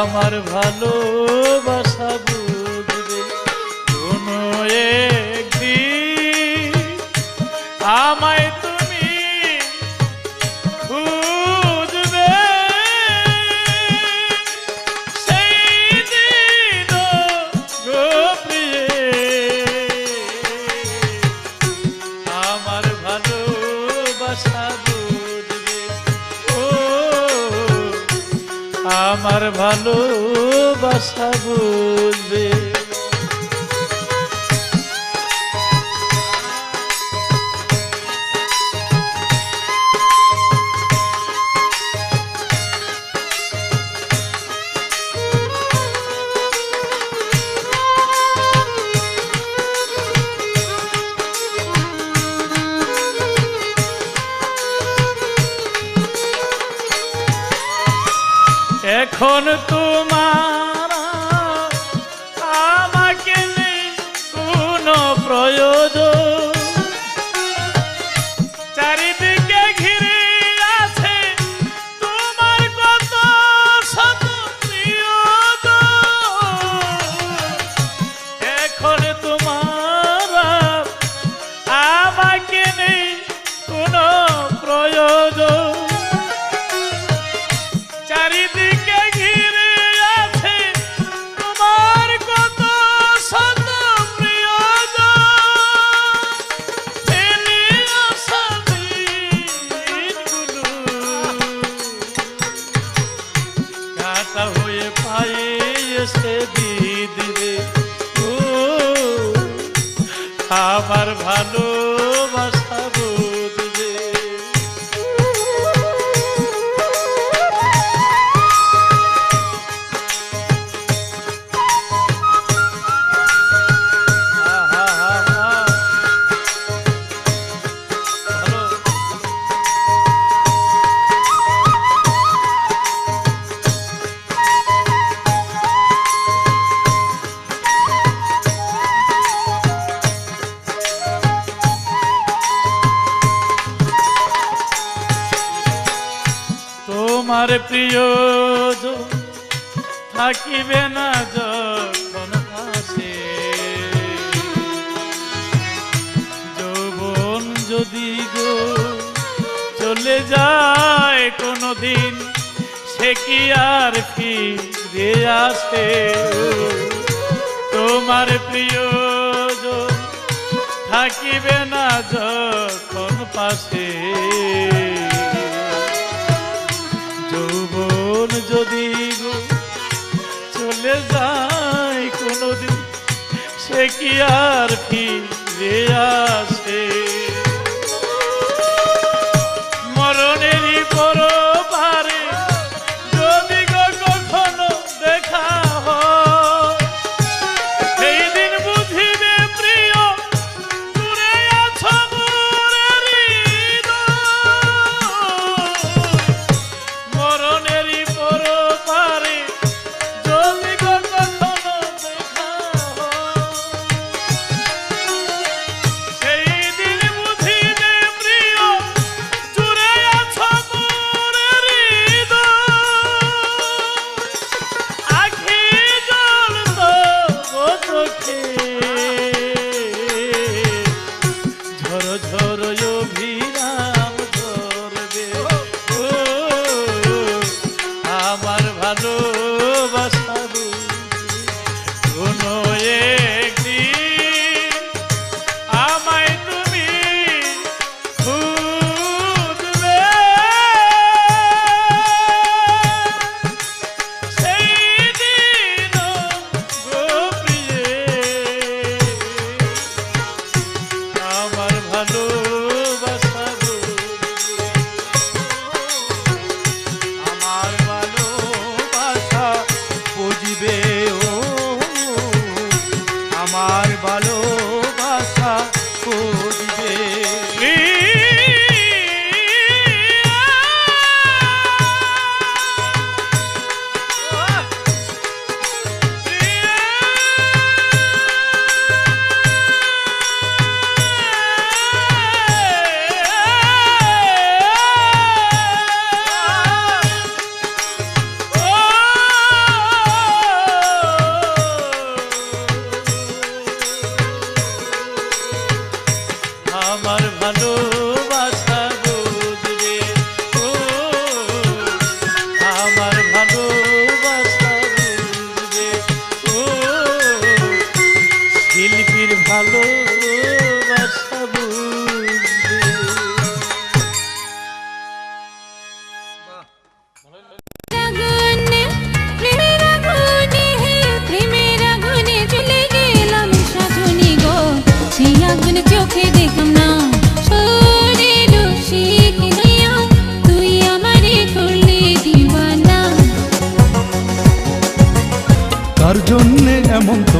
আমার ভালো ভালোবাসা বুঝবে এখন তুমি তোমার প্রিয় থাকিবে না যখন আসে। যৌবন যদি গো চলে যায় কোনদিন, সে কি আর কি আসে? তোমার প্রিয় থাকিবে না যখন পাশে। মন যদি গো চলে যায় কোনোদিন সে কি আর কি আস?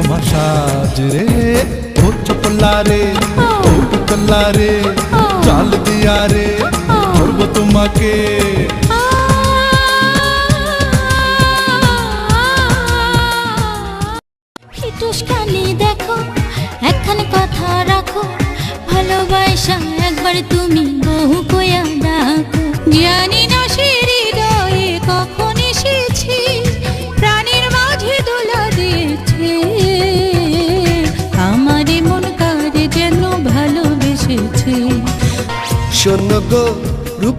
তোমার সাজ রে? টুকলা রে চাল দিয়া রে, ধরবো তোমাকে। দেখো রাখো, ভালোবাসা একবার তুমি বহু কয়া ডাকো। জানি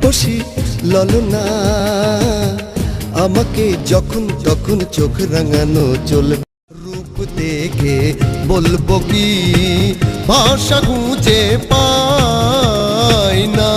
রূপসী ললনা, আমাকে যখন তখন চোখ রাঙানো চলবে। রূপ দেখে বলব কি, ভাষা গুঁজে পায় না।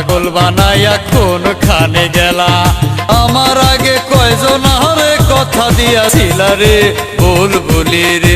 পাগল বানাইয়া কোন খানে গেলা? আমার আগে কয়জন আরে কথা দিয়াছিল রে? ভুল ভুলি রে